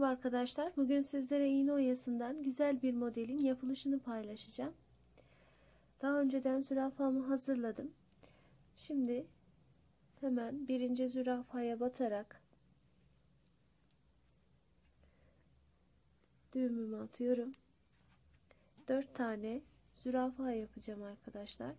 Merhaba arkadaşlar. Bugün sizlere iğne oyasından güzel bir modelin yapılışını paylaşacağım. Daha önceden zürafamı hazırladım. Şimdi hemen birinci zürafaya batarak düğümümü atıyorum. 4 tane zürafa yapacağım arkadaşlar.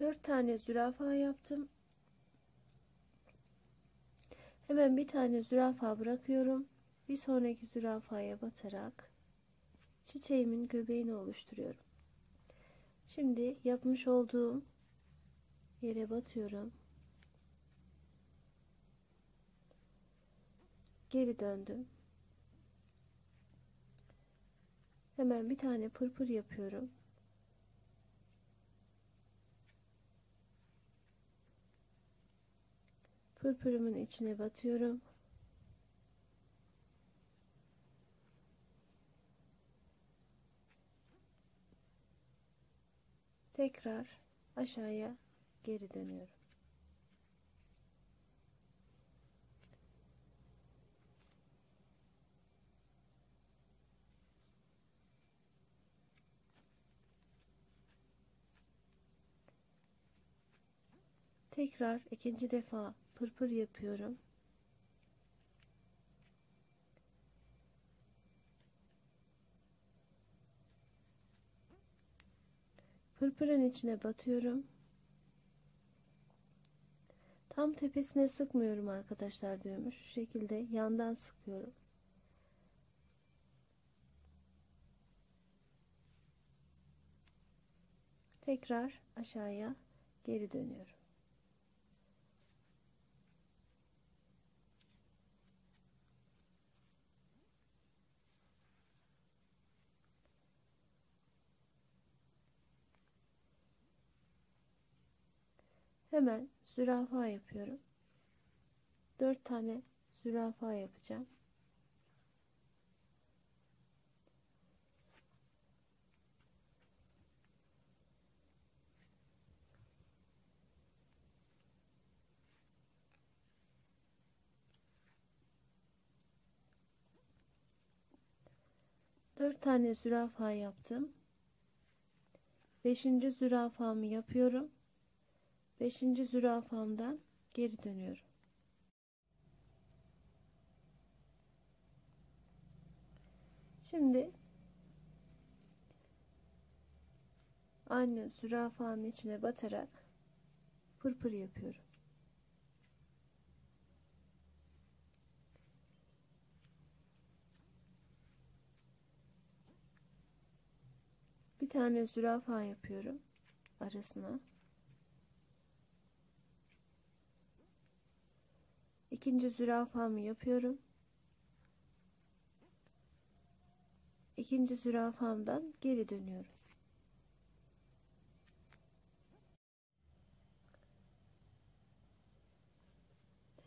Dört tane zürafa yaptım. Hemen bir tane zürafa bırakıyorum. Bir sonraki zürafaya batarak çiçeğimin göbeğini oluşturuyorum. Şimdi yapmış olduğum yere batıyorum. Geri döndüm. Hemen bir tane pırpır yapıyorum. Pırpırımın içine batıyorum. Tekrar aşağıya geri dönüyorum. Tekrar ikinci defa pırpır yapıyorum. Pırpırın içine batıyorum. Tam tepesine sıkmıyorum arkadaşlar diyormuş. Şu şekilde yandan sıkıyorum. Tekrar aşağıya geri dönüyorum. Hemen zürafa yapıyorum. 4 tane zürafa yapacağım. Dört tane zürafa yaptım. Beşinci zürafamı yapıyorum. Beşinci zürafamdan geri dönüyorum. Şimdi aynı zürafanın içine batarak pırpır yapıyorum. Bir tane zürafa yapıyorum arasına. İkinci zürafamı yapıyorum. İkinci zürafamdan geri dönüyorum.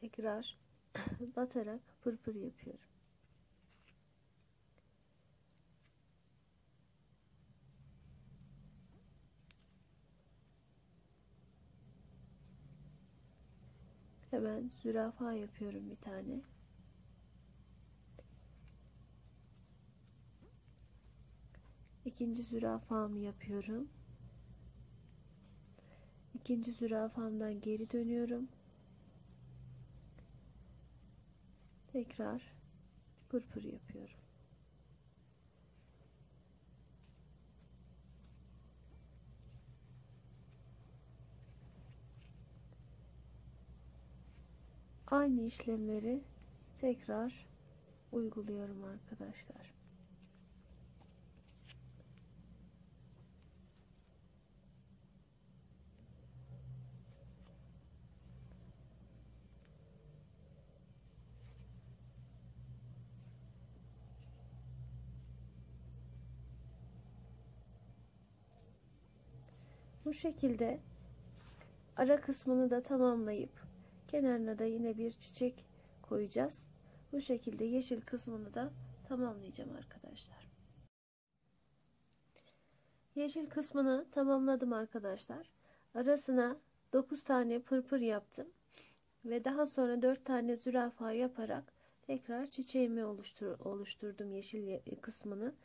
Tekrar batarak pırpır yapıyorum. Hemen zürafa yapıyorum bir tane. İkinci zürafamı yapıyorum. İkinci zürafamdan geri dönüyorum. Tekrar pırpır yapıyorum. Aynı işlemleri tekrar uyguluyorum arkadaşlar. Bu şekilde ara kısmını da tamamlayıp kenarına da yine bir çiçek koyacağız. Bu şekilde yeşil kısmını da tamamlayacağım arkadaşlar. Yeşil kısmını tamamladım arkadaşlar. Arasına 9 tane pırpır yaptım. Ve daha sonra 4 tane zürafa yaparak tekrar çiçeğimi oluştur oluşturdum yeşil kısmını.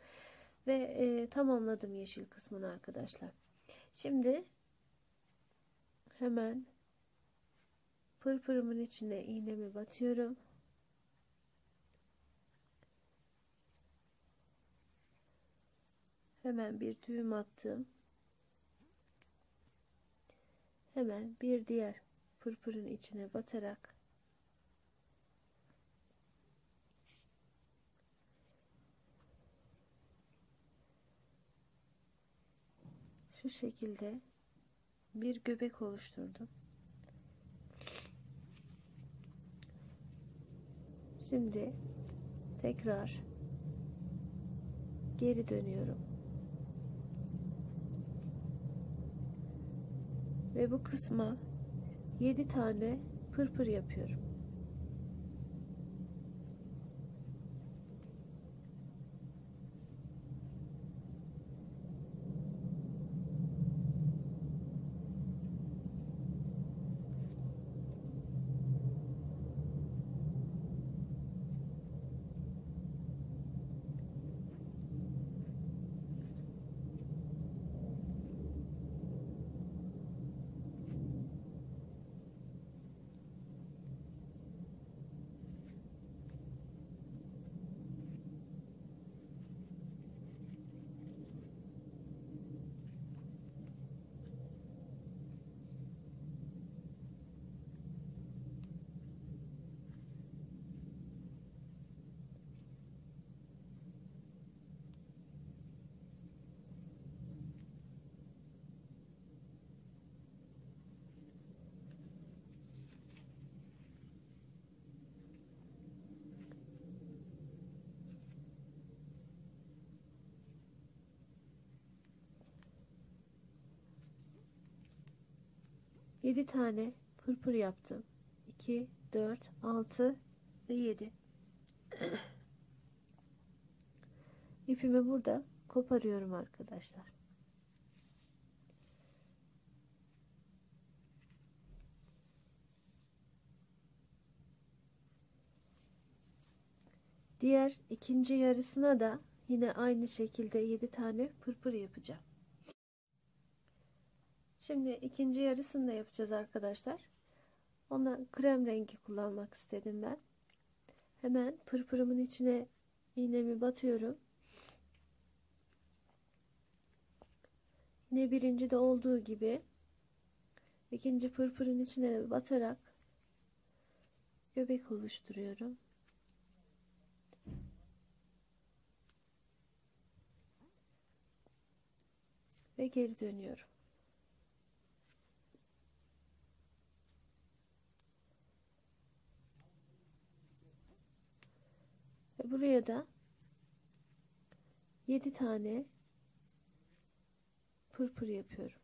Ve e, tamamladım yeşil kısmını arkadaşlar. Şimdi hemen pırpırımın içine iğnemi batıyorum. Hemen bir düğüm attım. Hemen bir diğer pırpırın içine batarak şu şekilde bir göbek oluşturdum. Şimdi tekrar geri dönüyorum. Ve bu kısma 7 tane pırpır yapıyorum. Yedi tane pırpır yaptım. 2, 4, 6 ve 7. İpimi burada koparıyorum arkadaşlar. Diğer ikinci yarısına da yine aynı şekilde 7 tane pırpır yapacağım. Şimdi ikinci yarısını da yapacağız arkadaşlar. Ona krem rengi kullanmak istedim ben. Hemen pırpırımın içine iğnemi batıyorum. Yine birinci de olduğu gibi ikinci pırpırın içine batarak göbek oluşturuyorum. Ve geri dönüyorum. Buraya da 7 tane pırpır yapıyorum.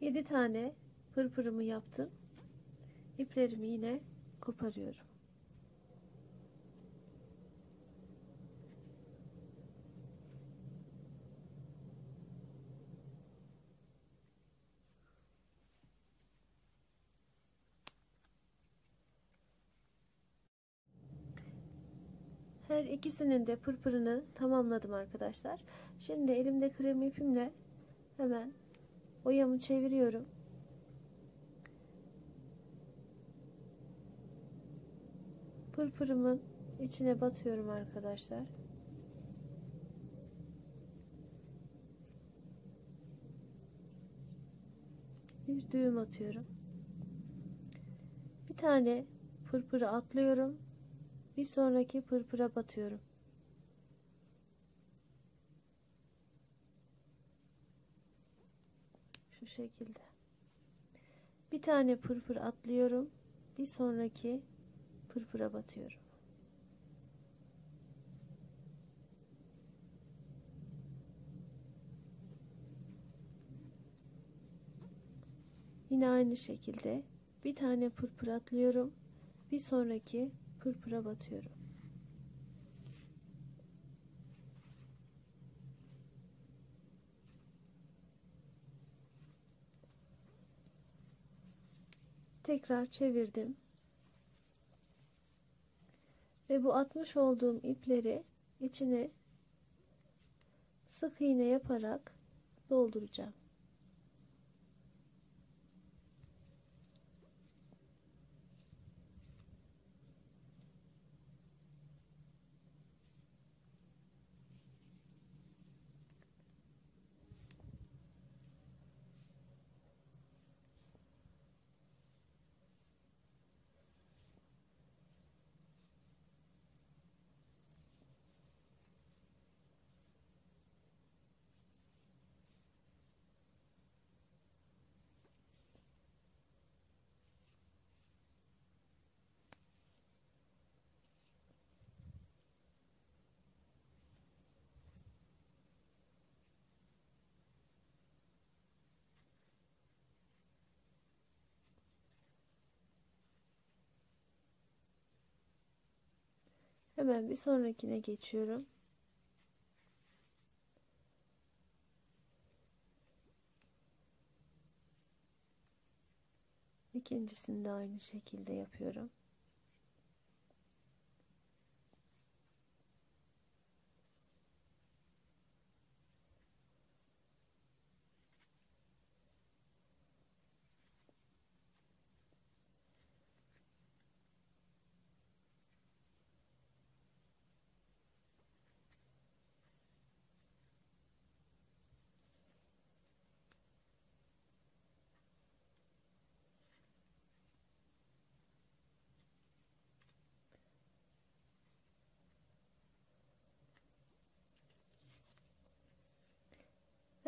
7 tane pırpırımı yaptım. İplerimi yine koparıyorum. Her ikisinin de pırpırını tamamladım arkadaşlar. Şimdi elimde krem ipimle hemen oyamı çeviriyorum. Pırpırımın içine batıyorum arkadaşlar. Bir düğüm atıyorum. Bir tane pırpırı atlıyorum. Bir sonraki pırpıra batıyorum. Şu şekilde. Bir tane pırpır atlıyorum. Bir sonraki pırpıra batıyorum. Yine aynı şekilde bir tane pırpır atlıyorum. Bir sonraki pırpıra batıyorum. Tekrar çevirdim. Ve bu atmış olduğum ipleri içine sık iğne yaparak dolduracağım. Hemen bir sonrakine geçiyorum. İkincisini de aynı şekilde yapıyorum.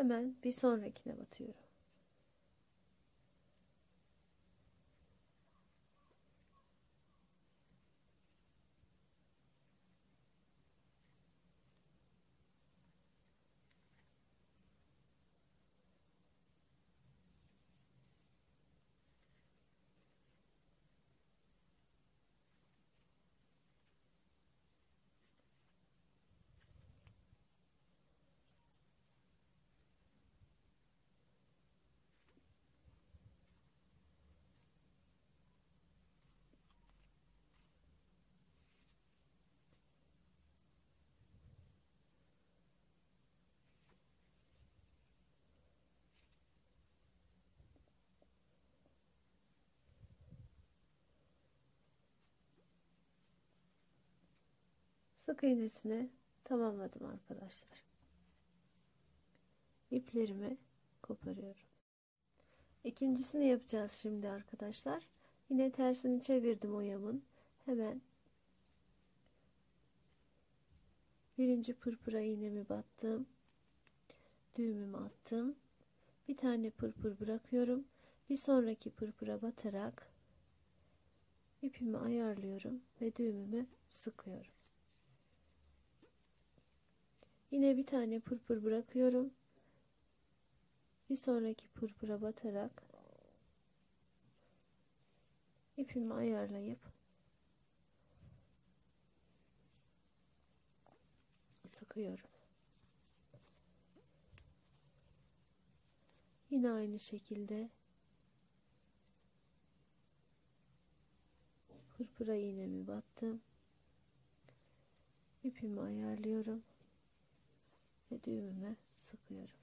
Hemen bir sonrakine batıyorum. Sık iğnesini tamamladım arkadaşlar. İplerimi koparıyorum. İkincisini yapacağız şimdi arkadaşlar. Yine tersini çevirdim oyamın. Hemen birinci pırpıra iğnemi battım. Düğümümü attım. Bir tane pırpır bırakıyorum. Bir sonraki pırpıra batarak ipimi ayarlıyorum ve düğümümü sıkıyorum. Yine bir tane pırpır bırakıyorum. bir sonraki pırpıra batarak ipimi ayarlayıp sıkıyorum. Yine aynı şekilde pırpıra iğnemi battım. İpimi ayarlıyorum ve düğümüme sıkıyorum.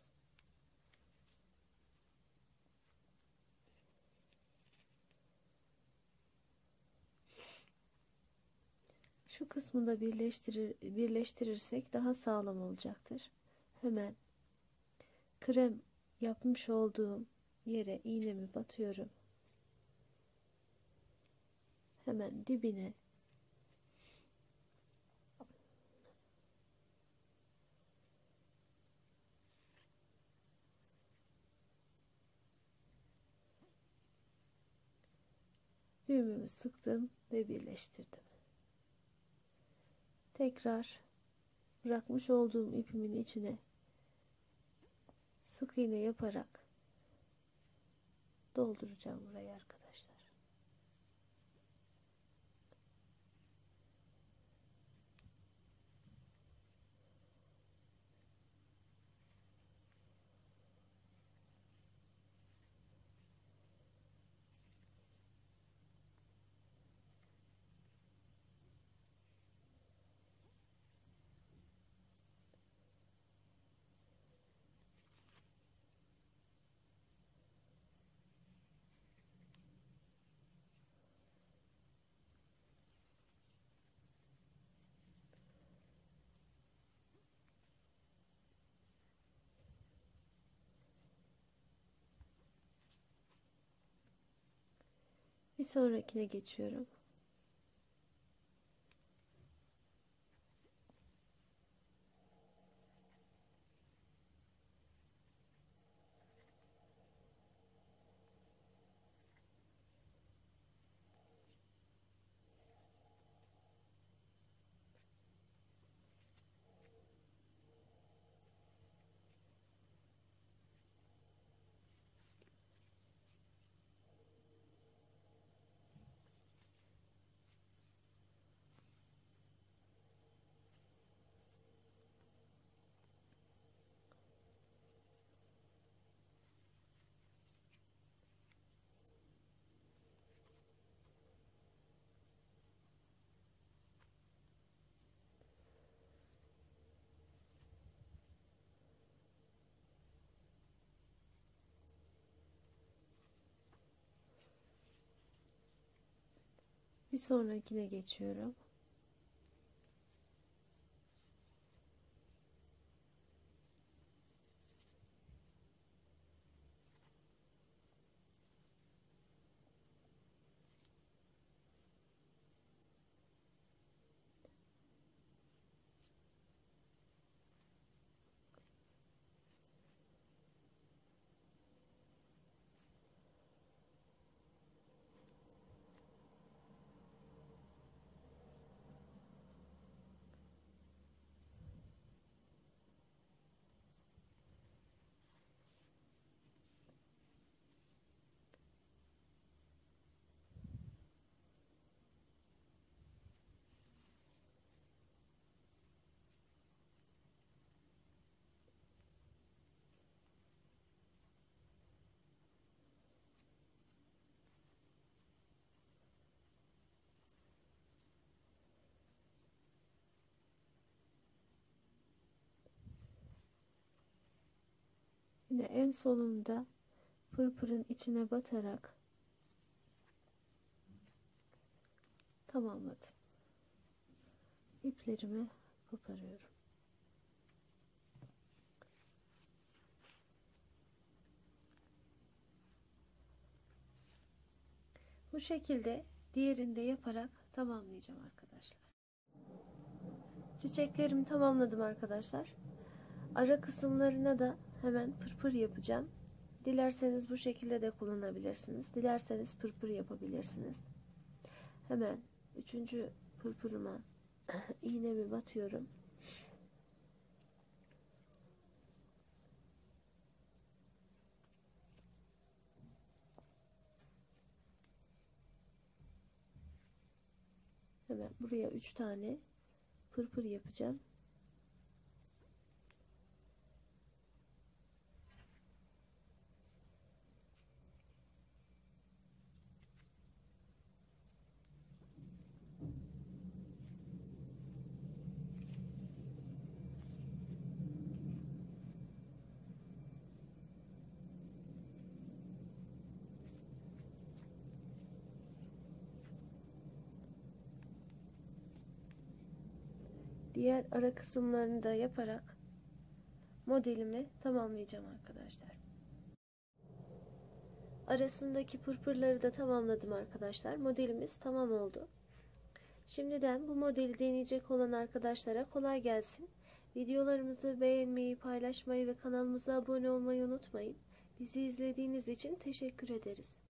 Şu kısmı da birleştirir, birleştirirsek daha sağlam olacaktır. Hemen krem yapmış olduğum yere iğnemi batıyorum. Hemen dibine düğümümü sıktım ve birleştirdim. Tekrar bırakmış olduğum ipimin içine sık iğne yaparak dolduracağım burayı arkadaşlar. Bir sonrakine geçiyorum. Bir sonrakine geçiyorum. Yine en sonunda pırpırın içine batarak tamamladım. İplerimi koparıyorum. Bu şekilde diğerinde yaparak tamamlayacağım arkadaşlar. Çiçeklerimi tamamladım arkadaşlar. Ara kısımlarına da hemen pırpır yapacağım. Dilerseniz bu şekilde de kullanabilirsiniz. Dilerseniz pırpır yapabilirsiniz. Hemen üçüncü pırpırıma iğnemi batıyorum. Hemen buraya üç tane pırpır yapacağım. Diğer ara kısımlarını da yaparak modelimi tamamlayacağım arkadaşlar. Arasındaki pırpırları da tamamladım arkadaşlar. Modelimiz tamam oldu. Şimdiden bu modeli deneyecek olan arkadaşlara kolay gelsin. Videolarımızı beğenmeyi, paylaşmayı ve kanalımıza abone olmayı unutmayın. Bizi izlediğiniz için teşekkür ederiz.